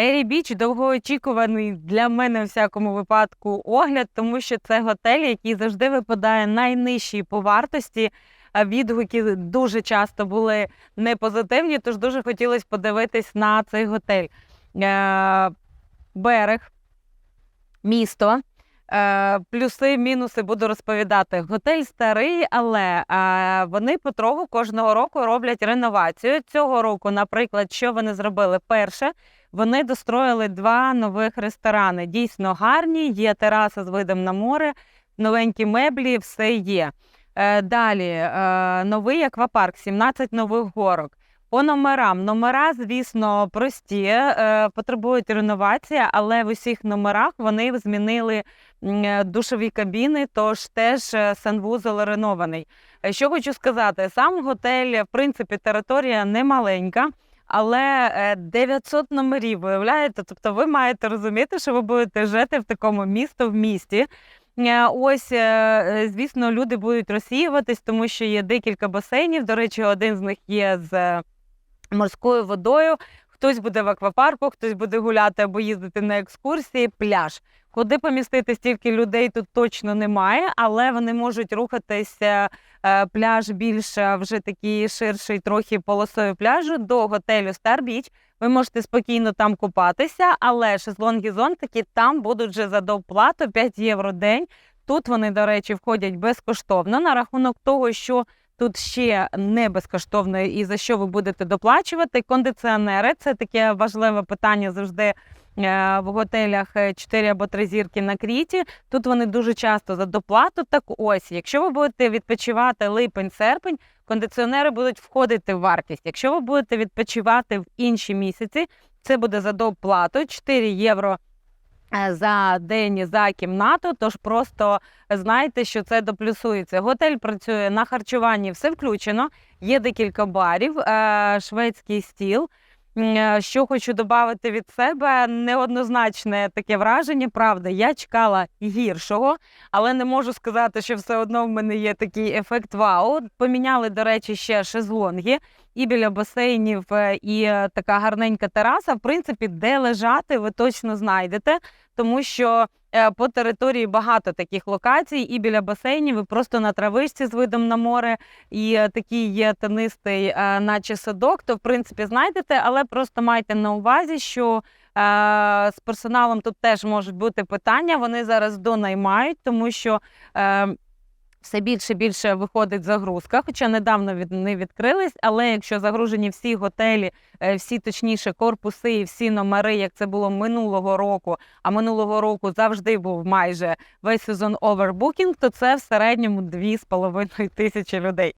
Ері Біч довгоочікуваний для мене в всякому випадку огляд, тому що це готель, який завжди випадає найнижчий по вартості. А Відгуки дуже часто були не позитивні, тож дуже хотілося подивитись на цей готель. Е, Берег, місто. Е, Плюси, мінуси буду розповідати. Готель старий, але е, вони потроху кожного року роблять реновацію. Цього року, наприклад, що вони зробили? Перше, вони достроїли два нових ресторани. Дійсно гарні, є тераса з видом на море, новенькі меблі, все є. Е, Далі новий аквапарк, 17 нових горок. По номерам. Номера, звісно, прості, е, потребують реновації, але в усіх номерах вони змінили е, душові кабіни, тож теж е, санвузол ренований. Що хочу сказати, сам готель, в принципі, територія не маленька. Але е, 900 номерів, виявляєте? Тобто ви маєте розуміти, що ви будете жити в такому місто в місті. Ось, звісно, люди будуть розсіюватись, тому що є декілька басейнів. До речі, один з них є з морською водою. Хтось буде в аквапарку, хтось буде гуляти або їздити на екскурсії, пляж. Куди помістити стільки людей тут точно немає, але вони можуть рухатися е, пляж більше вже такий ширший, трохи полосою пляжу до готелю Star Beach. Ви можете спокійно там купатися, але шезлонги зон такі там будуть вже за доплату 5 євро день. Тут вони, до речі, входять безкоштовно на рахунок того, що тут ще не безкоштовно і за що ви будете доплачувати. Кондиціонери це таке важливе питання завжди е, в готелях 4 або 3 зірки на кріті. Тут вони дуже часто за доплату. Так ось, якщо ви будете відпочивати липень-серпень, кондиціонери будуть входити в вартість. Якщо ви будете відпочивати в інші місяці, це буде за доплату 4 євро. Е, За день за кімнату, тож просто знайте, що це доплюсується. Готель працює на харчуванні, все включено. Є декілька барів, е, шведський стіл. Е, Що хочу додати від себе, неоднозначне таке враження. Правда, я чекала гіршого, але не можу сказати, що все одно в мене є такий ефект вау. Поміняли, до речі, ще шезлонги і біля басейнів, е, і е, така гарненька тераса. В принципі, де лежати, ви точно знайдете, тому що по території багато таких локацій, і біля басейнів, і просто на травичці з видом на море, і е, такий є тенистий, е, наче садок, то в принципі знайдете, але просто майте на увазі, що е, з персоналом тут теж можуть бути питання. Вони зараз донаймають, тому що. Все більше більше виходить загрузка, хоча недавно від не відкрились. Але якщо загружені всі готелі, е, всі точніше корпуси і всі номери, як це було минулого року, а минулого року завжди був майже весь сезон овербукінг, то це в середньому 2,5 тисячі людей.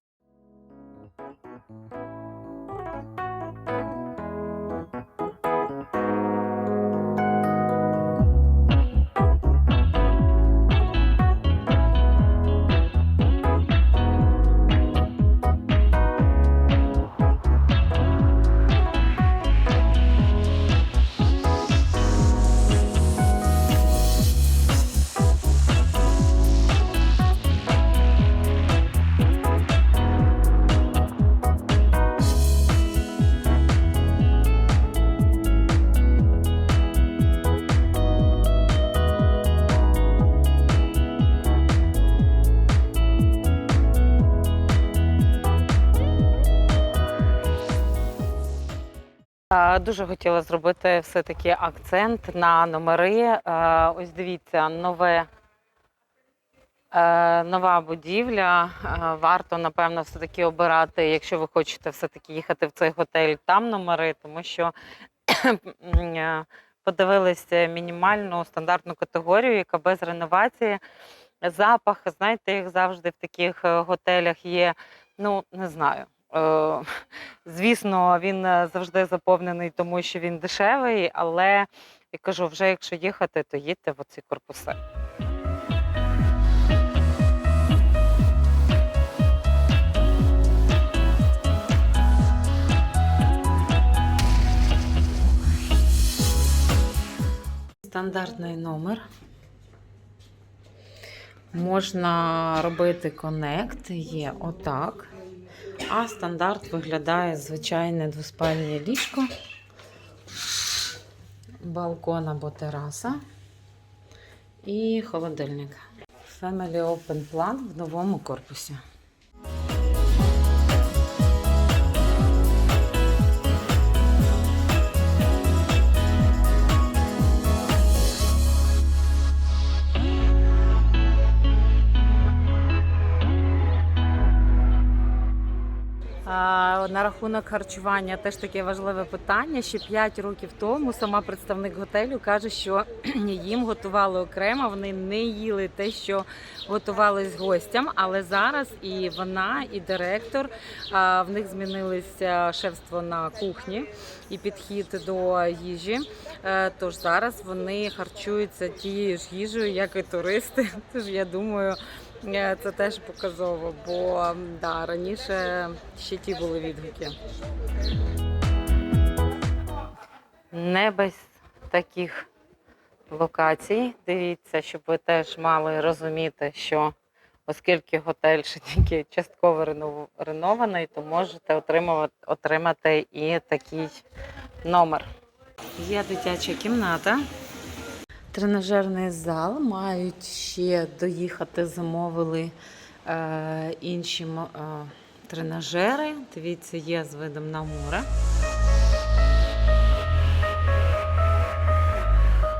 Дуже хотіла зробити все-таки акцент на номери. Е, Ось дивіться, нове. е, Нова будівля. Е, Варто, напевно, все-таки обирати, якщо ви хочете все-таки їхати в цей готель, там номери, тому що подивилися мінімальну стандартну категорію, яка без реновації. Запах, знаєте, як завжди в таких готелях є. Ну, не знаю. Е, Звісно, він е, завжди заповнений, тому що він дешевий, але я кажу, вже якщо їхати, то їдьте в оці корпуси. Стандартний номер. Можна робити коннект, є отак. А стандарт виглядає звичайне двоспальне ліжко. балкон або тераса і холодильник. Family Open Plan в новому корпусі. На рахунок харчування теж таке важливе питання. Ще 5 років тому сама представник готелю каже, що їм готували окремо, вони не їли те, що готувалось гостям. Але зараз і вона, і директор в них змінилися шефство на кухні і підхід до їжі. Е, Тож зараз вони харчуються тією ж їжею, як і туристи. Тож я думаю. Е, Це теж показово, бо да, раніше ще ті були відгуки. Не без таких локацій. Дивіться, щоб ви теж мали розуміти, що оскільки готель ще тільки частково ренов- ренований, то можете отримувати, отримати і такий номер. Є дитяча кімната. Тренажерний зал мають ще доїхати, замовили е, інші е, тренажери. Дивіться, є з видом на море.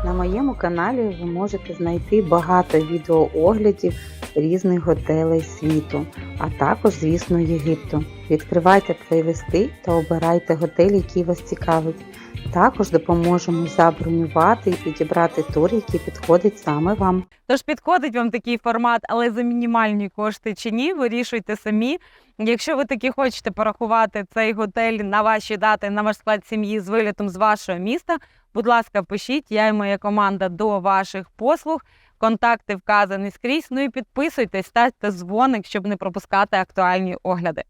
На моєму каналі ви можете знайти багато відеооглядів різних готелей світу, а також, звісно, Єгипту. Відкривайте плейлисти та обирайте готель, який вас цікавить. Також допоможемо забронювати і підібрати тур, який підходить саме вам. Тож підходить вам такий формат, але за мінімальні кошти чи ні, вирішуйте самі. Якщо ви таки хочете порахувати цей готель на ваші дати, на ваш склад сім'ї з вилітом з вашого міста, будь ласка, пишіть, я і моя команда до ваших послуг. Контакти вказані скрізь. Ну і підписуйтесь, ставте дзвоник, щоб не пропускати актуальні огляди.